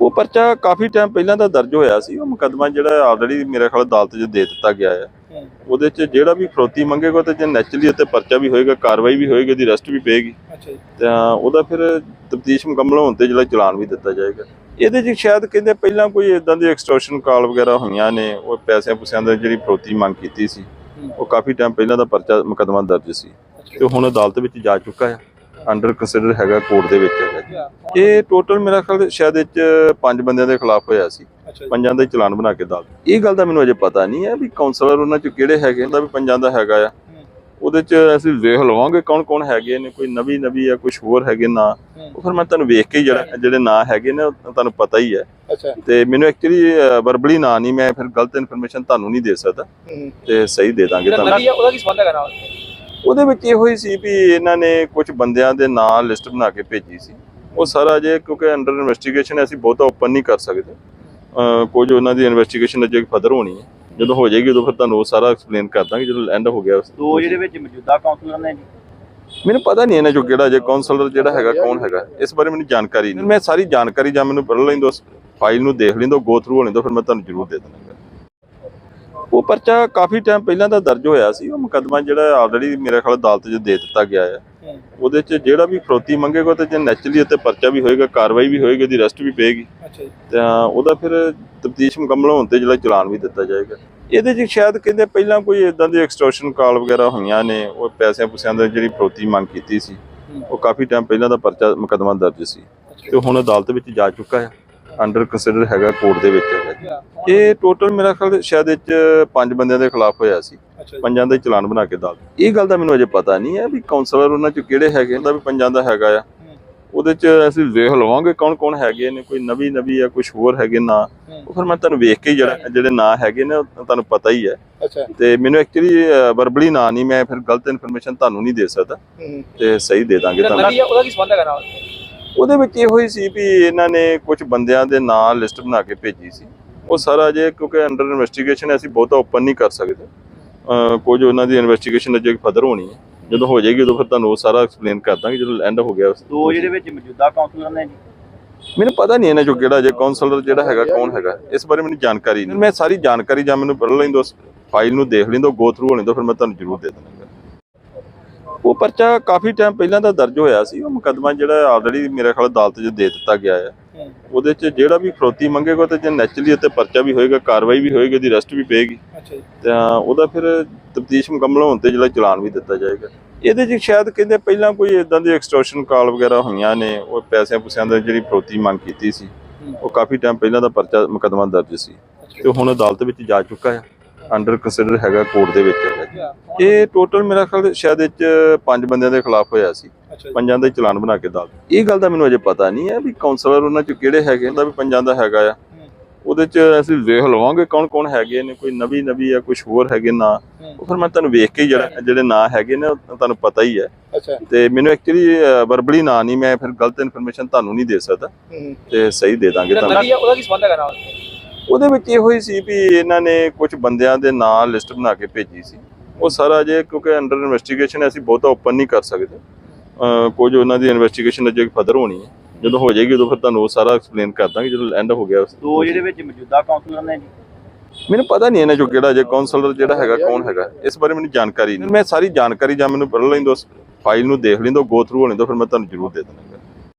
ਉਹ ਪਰਚਾ ਕਾਫੀ ਟਾਈਮ ਪਹਿਲਾਂ ਦਾ ਦਰਜ ਹੋਇਆ ਸੀ। ਉਹ ਮੁਕੱਦਮਾ ਜਿਹੜਾ ਆਲਰੇਡੀ ਮੇਰੇ ਖਿਆਲ ਅਦਾਲਤ 'ਚ ਦੇ ਦਿੱਤਾ ਗਿਆ ਹੈ। ਉਹਦੇ 'ਚ ਜਿਹੜਾ ਵੀ ਫਰੋਤੀ ਮੰਗੇਗਾ ਤੇ ਜੇ ਨੈਚੁਰਲੀ ਉੱਤੇ ਪਰਚਾ ਵੀ ਹੋਏਗਾ ਕਾਰਵਾਈ ਵੀ ਹੋਏਗੀ ਉਹਦੀ ਅਰੈਸਟ ਵੀ ਪਏਗੀ। ਤਾਂ ਉਹਦਾ ਫਿਰ ਤਫਤੀਸ਼ ਮੁਕੰਮਲ ਹੋਣ ਤੇ ਜਿਹੜਾ ਚਲਾਨ ਵੀ ਦਿੱਤਾ ਜਾਏਗਾ। ਇਹਦੇ 'ਚ ਸ਼ਾਇਦ ਕਹਿੰਦੇ ਪਹਿਲਾਂ ਕੋਈ ਇਦਾਂ ਦੀ ਐਕਸਟੋਰਸ਼ਨ ਕਾਲ ਵਗੈਰਾ ਹੋਈਆਂ ਨੇ ਉਹ ਪੈਸਿਆਂ ਪੁਸਿਆਂ ਦਾ ਜਿਹੜੀ ਫਰੋਤੀ ਮੰਗ ਕੀਤੀ ਸੀ। ਉਹ ਕਾਫੀ ਟਾਈਮ ਪਹਿਲਾਂ ਦਾ ਪਰਚਾ ਮੁਕੱਦਮਾ ਦਰਜ ਸੀ। ਤੇ ਹੁਣ ਅਦਾਲਤ ਵਿੱਚ ਜਾ ਚੁੱਕਾ ਹੈ ਅੰਡਰ ਕੰਸੀਡਰ ਹੈਗਾ ਕੋਰਟ ਦੇ ਵਿੱਚ ਹੈਗਾ ਜੀ। ਇਹ ਟੋਟਲ ਮੇਰਾ ਖਿਆਲ ਸ਼ਾਇਦ ਇਹ 'ਚ ਪੰਜ ਬੰਦਿਆਂ ਦੇ ਖਿਲਾਫ ਹੋਇਆ ਸੀ। ਅੱਛਾ ਜੀ। ਪੰਜਾਂ ਦਾ ਹੀ ਚਲਾਨ ਬਣਾ ਕੇ ਦਾਲ ਇਹ ਗੱਲ ਦਾ ਮੈਨੂੰ ਅਜੇ ਪਤਾ ਨਹੀਂ ਹੈ ਵੀ ਕਾਉਂਸਲਰ ਉਹਨਾਂ ਚ ਕਿਹੜੇ ਹੈਗੇ ਉਹਦਾ ਵੀ ਪੰਜਾਂ ਦਾ ਹੈਗਾ ਆ। ਉਹਦੇ ਚ ਅਸੀਂ ਵੇਖ ਲਵਾਂਗੇ ਕੌਣ ਕੌਣ ਹੈਗੇ ਨੇ ਕੋਈ ਨਵੀਂ ਨਵੀਂ ਆ ਕੁਝ ਹੋਰ ਹੈਗੇ ਨਾ। ਉਹ ਫਿਰ ਮੈਂ ਤੁਹਾਨੂੰ ਵੇਖ ਕੇ ਹੀ ਜਿਹੜਾ ਜਿਹੜੇ ਨਾਂ ਹੈਗੇ ਨੇ ਉਹ ਤੁਹਾਨੂੰ ਪਤਾ ਹੀ ਹੈ। ਅੱਛਾ। ਤੇ ਮੈਨੂੰ ਐਕਚੁਅਲੀ ਵਰਬਲੀ ਨਾਂ ਨਹੀਂ ਮੈਂ ਫਿਰ ਗਲਤ ਇਨਫੋਰਮੇਸ਼ਨ ਤੁਹਾਨੂੰ ਨਹੀਂ ਦੇ ਸਕਦਾ। ਹੂੰ। ਤੇ ਸਹੀ ਦੇ ਦਾਂਗੇ ਤੁਹਾਨੂੰ। ਨਵੀਂ ਉਹਦਾ ਕੀ ਸੰਬੰਧ ਹੈਗਾ ਨਾਲ? ਉਹਦੇ ਵਿੱਚ ਇਹੋ ਹੀ ਸੀ ਵੀ ਇਹਨਾਂ ਨੇ ਕੁਝ ਬੰਦਿਆਂ ਦੇ ਨਾਂ ਲਿਸਟ ਬਣਾ ਕੇ ਭੇਜੀ ਸੀ। ਉਹ ਸਾਰਾ ਜੇ ਕਿਉਂਕਿ ਅੰਡਰ ਇਨਵੈਸਟੀਗੇਸ਼ਨ ਅਸੀਂ ਬਹੁਤਾ ਓਪਨ ਨਹੀਂ ਕਰ ਸਕਦੇ। ਕੁਝ ਉਹਨਾਂ ਦੀ ਇਨਵੈਸਟੀਗੇਸ਼ਨ ਅਜੇ ਫਦਰ ਹੋਣੀ ਹੈ। ਜਦੋਂ ਹੋ ਜਾਏਗੀ ਉਦੋਂ ਫਿਰ ਤੁਹਾਨੂੰ ਉਹ ਸਾਰਾ ਐਕਸਪਲੇਨ ਕਰ ਦਾਂਗੇ ਜਦੋਂ ਐਂਡ ਹੋ ਗਿਆ ਦੋ ਜਿਹੜੇ ਵਿੱਚ ਮੌਜੂਦਾ ਕਾਉਂਸਲਰ ਨੇ ਜੀ। ਮੈਨੂੰ ਪਤਾ ਨਹੀਂ ਇਹਨਾਂ ਚੋਂ ਕਿਹੜਾ ਜੇ ਕਾਉਂਸਲਰ ਜਿਹੜਾ ਹੈਗਾ ਕੌਣ ਹੈਗਾ। ਇਸ ਬਾਰੇ ਮੈਨੂੰ ਜਾਣਕਾਰੀ ਨਹੀਂ। ਮੈਂ ਸਾਰੀ ਜਾਣਕਾਰੀ ਜਾਂ ਮੈਨੂੰ ਪੜ੍ਹ ਲੈਂਦੋ ਫਾਈਲ ਨੂੰ ਦੇਖ ਲੈਂਦੋ ਗੋ ਥਰੂ ਹੋ ਲੈਂਦੋ ਫਿਰ ਮੈਂ ਤੁਹਾਨੂੰ ਜ਼ਰੂਰ ਦੇ ਦੇਵਾਂਗਾ ਉਹ ਪਰਚਾ ਕਾਫੀ ਟਾਈਮ ਪਹਿਲਾਂ ਦਾ ਦਰਜ ਹੋਇਆ ਸੀ। ਉਹ ਮੁਕੱਦਮਾ ਜਿਹੜਾ ਆਲਰੇਡੀ ਮੇਰੇ ਖਿਆਲ ਅਦਾਲਤ 'ਚ ਦੇ ਦਿੱਤਾ ਗਿਆ ਹੈ। ਉਹਦੇ 'ਚ ਜਿਹੜਾ ਵੀ ਫਰੋਤੀ ਮੰਗੇਗਾ ਤੇ ਜੇ ਨੈਚੁਰਲੀ ਉੱਤੇ ਪਰਚਾ ਵੀ ਹੋਏਗਾ ਕਾਰਵਾਈ ਵੀ ਹੋਏਗੀ ਉਹਦੀ ਅਰੈਸਟ ਵੀ ਪਏਗੀ। ਤਾਂ ਉਹਦਾ ਫਿਰ ਤਫਤੀਸ਼ ਮੁਕੰਮਲ ਹੋਣ ਤੇ ਜਿਹੜਾ ਚਲਾਨ ਵੀ ਦਿੱਤਾ ਜਾਏਗਾ। ਇਹਦੇ 'ਚ ਸ਼ਾਇਦ ਕਹਿੰਦੇ ਪਹਿਲਾਂ ਕੋਈ ਇਦਾਂ ਦੀ ਐਕਸਟੋਰਸ਼ਨ ਕਾਲ ਵਗੈਰਾ ਹੋਈਆਂ ਨੇ ਉਹ ਪੈਸਿਆਂ ਪੁਸਿਆਂ ਦਾ ਜਿਹੜੀ ਫਰੋਤੀ ਮੰਗ ਕੀਤੀ ਸੀ। ਉਹ ਕਾਫੀ ਟਾਈਮ ਪਹਿਲਾਂ ਦਾ ਪਰਚਾ ਮੁਕੱਦਮਾ ਦਰਜ ਸੀ। ਤੇ ਹੁਣ ਅਦਾਲਤ ਵਿੱਚ ਜਾ ਚੁੱਕਾ ਹੈ। ਅੰਡਰ ਕੰਸੀਡਰ ਹੈਗਾ ਕੋਰਟ ਦੇ ਵਿੱਚ ਹੈਗਾ ਜੀ। ਇਹ ਟੋਟਲ ਮੇਰਾ ਖਿਆਲ ਸ਼ਾਇਦ ਇਹ 'ਚ ਪੰਜ ਬੰਦਿਆਂ ਦੇ ਖਿਲਾਫ ਹੋਇਆ ਸੀ। ਅੱਛਾ ਜੀ। ਪੰਜਾਂ ਦਾ ਹੀ ਚਲਾਨ ਬਣਾ ਕੇ ਦਾਲ ਇਹ ਗੱਲ ਦਾ ਮੈਨੂੰ ਅਜੇ ਪਤਾ ਨਹੀਂ ਹੈ ਵੀ ਕਾਉਂਸਲਰ ਉਹਨਾਂ ਚ ਕਿਹੜੇ ਹੈਗੇ ਉਹਦਾ ਵੀ ਪੰਜਾਂ ਦਾ ਹੈਗਾ ਆ। ਉਹਦੇ ਚ ਅਸੀਂ ਵੇਖ ਲਵਾਂਗੇ ਕੌਣ ਕੌਣ ਹੈਗੇ ਨੇ ਕੋਈ ਨਵੀਂ ਨਵੀਂ ਆ ਕੁਝ ਹੋਰ ਹੈਗੇ ਨਾ। ਉਹ ਫਿਰ ਮੈਂ ਤੁਹਾਨੂੰ ਵੇਖ ਕੇ ਹੀ ਜਿਹੜਾ ਜਿਹੜੇ ਨਾਂ ਹੈਗੇ ਨੇ ਉਹ ਤੁਹਾਨੂੰ ਪਤਾ ਹੀ ਹੈ। ਅੱਛਾ। ਤੇ ਮੈਨੂੰ ਐਕਚੁਅਲੀ ਵਰਬਲੀ ਨਾਂ ਨਹੀਂ ਮੈਂ ਫਿਰ ਗਲਤ ਇਨਫੋਰਮੇਸ਼ਨ ਤੁਹਾਨੂੰ ਨਹੀਂ ਦੇ ਸਕਦਾ। ਹੂੰ। ਤੇ ਸਹੀ ਦੇ ਦਾਂਗੇ ਤੁਹਾਨੂੰ। ਨਵੀਂ ਉਹਦਾ ਕੀ ਸੰਬੰਧ ਹੈਗਾ ਨਾਲ? ਉਹਦੇ ਵਿੱਚ ਇਹੋ ਹੀ ਸੀ ਵੀ ਇਹਨਾਂ ਨੇ ਕੁਝ ਬੰਦਿਆਂ ਦੇ ਨਾਂ ਲਿਸਟ ਬਣਾ ਕੇ ਭੇਜੀ ਸੀ। ਉਹ ਸਾਰਾ ਜੇ ਕਿਉਂਕਿ ਅੰਡਰ ਇਨਵੈਸਟੀਗੇਸ਼ਨ ਅਸੀਂ ਬਹੁਤਾ ਓਪਨ ਨਹੀਂ ਕਰ ਸਕਦੇ। ਕੁਝ ਉਹਨਾਂ ਦੀ ਇਨਵੈਸਟੀਗੇਸ਼ਨ ਅਜੇ ਫਦਰ ਹੋਣੀ ਹੈ। ਜਦੋਂ ਹੋ ਜਾਏਗੀ ਉਦੋਂ ਫਿਰ ਤੁਹਾਨੂੰ ਉਹ ਸਾਰਾ ਐਕਸਪਲੇਨ ਕਰ ਦਾਂਗੇ ਜਦੋਂ ਐਂਡ ਹੋ ਗਿਆ ਦੋ ਜਿਹੜੇ ਵਿੱਚ ਮੌਜੂਦਾ ਕਾਉਂਸਲਰ ਨੇ ਜੀ। ਮੈਨੂੰ ਪਤਾ ਨਹੀਂ ਇਹਨਾਂ ਚੋਂ ਕਿਹੜਾ ਜੇ ਕਾਉਂਸਲਰ ਜਿਹੜਾ ਹੈਗਾ ਕੌਣ ਹੈਗਾ। ਇਸ ਬਾਰੇ ਮੈਨੂੰ ਜਾਣਕਾਰੀ ਨਹੀਂ। ਮੈਂ ਸਾਰੀ ਜਾਣਕਾਰੀ ਜਾਂ ਮੈਨੂੰ ਪੜ੍ਹ ਲੈਂਦੋ ਫਾਈਲ ਨੂੰ ਦੇਖ ਲੈਂਦੋ ਗੋ ਥਰੂ ਹੋ ਲੈਂਦੋ ਫਿਰ ਮੈਂ ਤੁਹਾਨੂੰ ਜ਼ਰੂਰ ਦੇ ਦੇਵਾਂਗਾ ਉਹ ਪਰਚਾ ਕਾਫੀ ਟਾਈਮ ਪਹਿਲਾਂ ਦਾ ਦਰਜ ਹੋਇਆ ਸੀ। ਉਹ ਮੁਕੱਦਮਾ ਜਿਹੜਾ ਆਲਰੇਡੀ ਮੇਰੇ ਖਿਆਲ ਅਦਾਲਤ 'ਚ ਦੇ ਦਿੱਤਾ ਗਿਆ ਹੈ ਉਹਦੇ 'ਚ ਜਿਹੜਾ ਵੀ ਫਰੋਤੀ ਮੰਗੇਗਾ ਤੇ ਜੇ ਨੈਚੁਰਲੀ ਉੱਤੇ ਪਰਚਾ ਵੀ ਹੋਏਗਾ ਕਾਰਵਾਈ ਵੀ ਹੋਏਗੀ ਉਹਦੀ ਅਰੈਸਟ ਵੀ ਪਏਗੀ। ਤਾਂ ਉਹਦਾ ਫਿਰ ਤਫਤੀਸ਼ ਮੁਕੰਮਲ ਹੋਣ ਤੇ ਜਿਹੜਾ ਚਲਾਨ ਵੀ ਦਿੱਤਾ ਜਾਏਗਾ। ਇਹਦੇ 'ਚ ਸ਼ਾਇਦ ਕਹਿੰਦੇ ਪਹਿਲਾਂ ਕੋਈ ਇਦਾਂ ਦੀ ਐਕਸਟੋਰਸ਼ਨ ਕਾਲ ਵਗੈਰਾ ਹੋਈਆਂ ਨੇ ਉਹ ਪੈਸਿਆਂ ਪੁਸਿਆਂ ਦਾ ਜਿਹੜੀ ਫਰੋਤੀ ਮੰਗ ਕੀਤੀ ਸੀ। ਉਹ ਕਾਫੀ ਟਾਈਮ ਪਹਿਲਾਂ ਦਾ ਪਰਚਾ ਮੁਕੱਦਮਾ ਦਰਜ ਸੀ। ਤੇ ਹੁਣ ਅਦਾਲਤ ਵਿੱਚ ਜਾ ਚੁੱਕਾ ਹੈ ਅੰਡਰ ਕੰਸੀਡਰ ਹੈਗਾ ਕੋਰਟ ਦੇ ਵਿੱਚ ਹੈਗਾ ਜੀ। ਇਹ ਟੋਟਲ ਮੇਰਾ ਖਿਆਲ ਸ਼ਾਇਦ ਇਹ 'ਚ ਪੰਜ ਬੰਦਿਆਂ ਦੇ ਖਿਲਾਫ ਹੋਇਆ ਸੀ। ਪੰਜਾਂ ਦਾ ਹੀ ਚਲਾਨ ਬਣਾ ਕੇ ਦਾਲ ਇਹ ਗੱਲ ਦਾ ਮੈਨੂੰ ਅਜੇ ਪਤਾ ਨਹੀਂ ਹੈ ਵੀ ਕਾਉਂਸਲਰ ਉਹਨਾਂ ਚ ਕਿਹੜੇ ਹੈਗੇ ਉਹਦਾ ਵੀ ਪੰਜਾਂ ਦਾ ਹੈਗਾ ਆ। ਉਹਦੇ ਚ ਅਸੀਂ ਵੇਖ ਲਵਾਂਗੇ ਕੌਣ ਕੌਣ ਹੈਗੇ ਨੇ ਕੋਈ ਨਵੀਂ ਨਵੀਂ ਆ ਕੁਝ ਹੋਰ ਹੈਗੇ ਨਾ। ਉਹ ਫਿਰ ਮੈਂ ਤੁਹਾਨੂੰ ਵੇਖ ਕੇ ਹੀ ਜਿਹੜਾ ਜਿਹੜੇ ਨਾਂ ਹੈਗੇ ਨੇ ਉਹ ਤੁਹਾਨੂੰ ਪਤਾ ਹੀ ਹੈ। ਅੱਛਾ। ਤੇ ਮੈਨੂੰ ਐਕਚੁਅਲੀ ਵਰਬਲੀ ਨਾਂ ਨਹੀਂ ਮੈਂ ਫਿਰ ਗਲਤ ਇਨਫੋਰਮੇਸ਼ਨ ਤੁਹਾਨੂੰ ਨਹੀਂ ਦੇ ਸਕਦਾ। ਤੇ ਸਹੀ ਦੇ ਦਾਂਗੇ ਤੁਹਾਨੂੰ। ਨਵੀਂ ਉਹਦਾ ਕੀ ਸੰਬੰਧ ਹੈਗਾ ਨਾਲ? ਉਹਦੇ ਵਿੱਚ ਇਹੋ ਹੀ ਸੀ ਵੀ ਇਹਨਾਂ ਨੇ ਕੁਝ ਬੰਦਿਆਂ ਦੇ ਨਾਂ ਲਿਸਟ ਬਣਾ ਕੇ ਭੇਜੀ ਸੀ। ਉਹ ਸਾਰਾ ਜੇ ਕਿਉਂਕਿ ਅੰਡਰ ਇਨਵੈਸਟੀਗੇਸ਼ਨ ਅਸੀਂ ਬਹੁਤਾ ਓਪਨ ਨਹੀਂ ਕਰ ਸਕਦੇ। ਕੁਝ ਉਹਨਾਂ ਦੀ ਇਨਵੈਸਟੀਗੇਸ਼ਨ ਅਜੇ ਫਦਰ ਹੋਣੀ ਹੈ। ਜਦੋਂ ਹੋ ਜਾਏਗੀ ਉਦੋਂ ਫਿਰ ਤੁਹਾਨੂੰ ਉਹ ਸਾਰਾ ਐਕਸਪਲੇਨ ਕਰ ਦਾਂਗੇ ਜਦੋਂ ਐਂਡ ਹੋ ਗਿਆ ਦੋ ਜਿਹੜੇ ਵਿੱਚ ਮੌਜੂਦਾ ਕਾਉਂਸਲਰ ਨੇ ਜੀ? ਮੈਨੂੰ ਪਤਾ ਨਹੀਂ ਇਹਨਾਂ ਚੋਂ ਕਿਹੜਾ ਜੇ ਕਾਉਂਸਲਰ ਜਿਹੜਾ ਹੈਗਾ ਕੌਣ ਹੈਗਾ। ਇਸ ਬਾਰੇ ਮੈਨੂੰ ਜਾਣਕਾਰੀ ਨਹੀਂ। ਮੈਂ ਸਾਰੀ ਜਾਣਕਾਰੀ ਜਾਂ ਮੈਨੂੰ ਪੜ੍ਹ ਲੈਂਦੋ ਫਾਈਲ ਨੂੰ ਦੇਖ ਲੈਂਦੋ ਗੋ ਥਰੂ ਹੋ ਲੈਂਦੋ ਫਿਰ ਮੈਂ ਤੁਹਾਨੂੰ ਜ਼ਰੂਰ ਦੇ ਦੇਵਾਂਗਾ